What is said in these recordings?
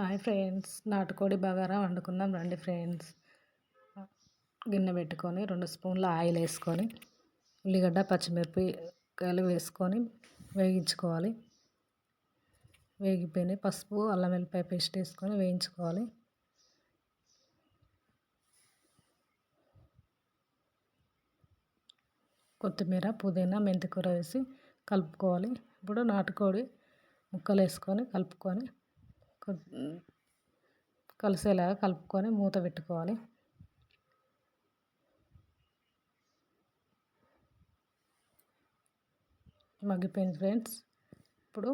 Hi friends. నాటుకోడి బగారా వండుకుందాం. రండి friends. గిన్నె పెట్టుకొని రెండు స్పూన్ల ఆయిల్ వేసుకొని ఉల్లిగడ్డ పచ్చిమిరపకాయలు వేసుకొని వేగించుకోవాలి వేగిపోయినాయి పసుపు అల్లం వెల్లిపాయ పేస్ట్ వేసుకొని వేయించుకోవాలి. కొత్తిమీర పుదీనా మెంతికూర వేసి కలుపుకోవాలి. ఇప్పుడు నాటుకోడి ముక్కలు వేసుకొని కలుపుకొని కలిసేలాగా కలుపుకొని మూత పెట్టుకోవాలి. మగ్గిపోయింది ఫ్రెండ్స్. ఇప్పుడు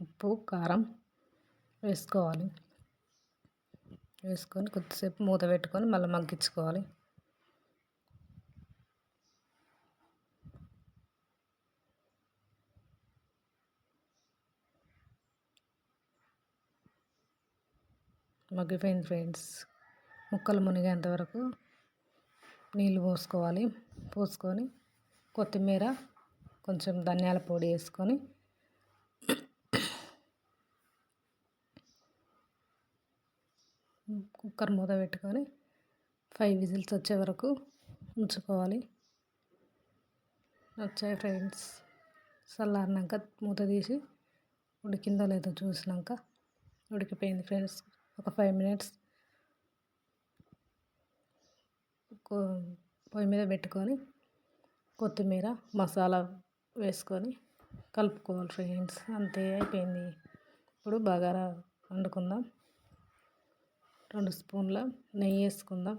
ఉప్పు కారం వేసుకోవాలి. వేసుకొని కొద్దిసేపు మూత పెట్టుకొని మళ్ళీ మగ్గించుకోవాలి. మగ్గిపోయింది ఫ్రెండ్స్. ముక్కలు మునిగేంత వరకు నీళ్ళు పోసుకోవాలి. పోసుకొని కొత్తిమీర కొంచెం ధనియాల పొడి వేసుకొని కుక్కర్ మూత పెట్టుకొని ఫైవ్ విజిల్స్ వచ్చే వరకు ఉంచుకోవాలి. వచ్చాయి ఫ్రెండ్స్. చల్లారినాక మూత తీసి ఉడికిందో లేదో చూసినాక ఉడికిపోయింది ఫ్రెండ్స్. ఒక ఫైవ్ మినిట్స్ పొయ్యి మీద పెట్టుకొని కొత్తిమీర మసాలా వేసుకొని కలుపుకోవాలి ఫ్రెండ్స్. అంతే అయిపోయింది. ఇప్పుడు బగారా వండుకుందాం. రెండు స్పూన్ల నెయ్యి వేసుకుందాం.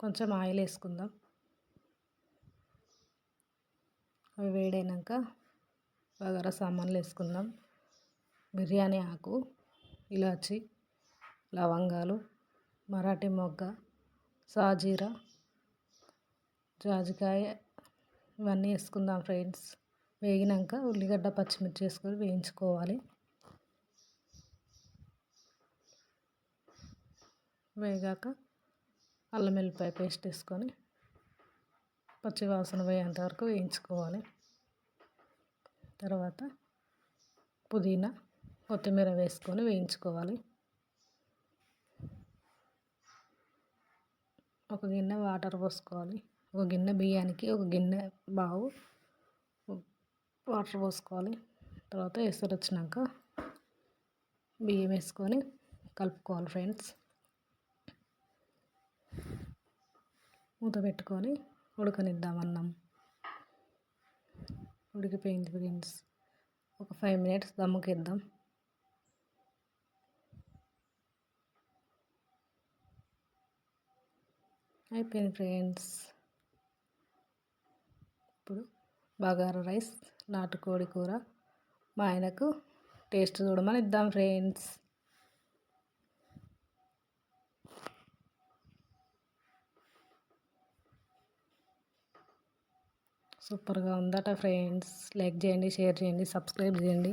కొంచెం ఆయిల్ వేసుకుందాం. అవి వేడైనాక బగారా సామాన్లు వేసుకుందాం. బిర్యానీ ఆకు ఇలాచి లవంగాలు మరాఠీ మొగ్గ సాజీరా జాజికాయ ఇవన్నీ వేసుకుందాం ఫ్రెండ్స్. వేగినాక ఉల్లిగడ్డ పచ్చిమిర్చి వేసుకొని వేయించుకోవాలి. వేగాక అల్లం వెల్లిపాయ పేస్ట్ వేసుకొని పచ్చివాసన పోయేంత వరకు వేయించుకోవాలి. తర్వాత పుదీనా కొత్తిమీర వేసుకొని వేయించుకోవాలి. ఒక గిన్నె వాటర్ పోసుకోవాలి. ఒక గిన్నె బియ్యానికి ఒక గిన్నె బావు వాటర్ పోసుకోవాలి. తర్వాత ఎసరు వచ్చినాక బియ్యం వేసుకొని కలుపుకోవాలి ఫ్రెండ్స్. మూత పెట్టుకొని ఉడకనిద్దాం అన్నం. ఉడికిపోయింది ఫ్రెండ్స్. ఒక ఫైవ్ మినిట్స్ దమ్ముకిద్దాం. అయిపోయింది ఫ్రెండ్స్. ఇప్పుడు బగారా రైస్ నాటుకోడి కూర. మా ఆయనకు టేస్ట్ చూడమని ఇద్దాం ఫ్రెండ్స్. సూపర్గా ఉందట ఫ్రెండ్స్. లైక్ చేయండి షేర్ చేయండి సబ్స్క్రైబ్ చేయండి.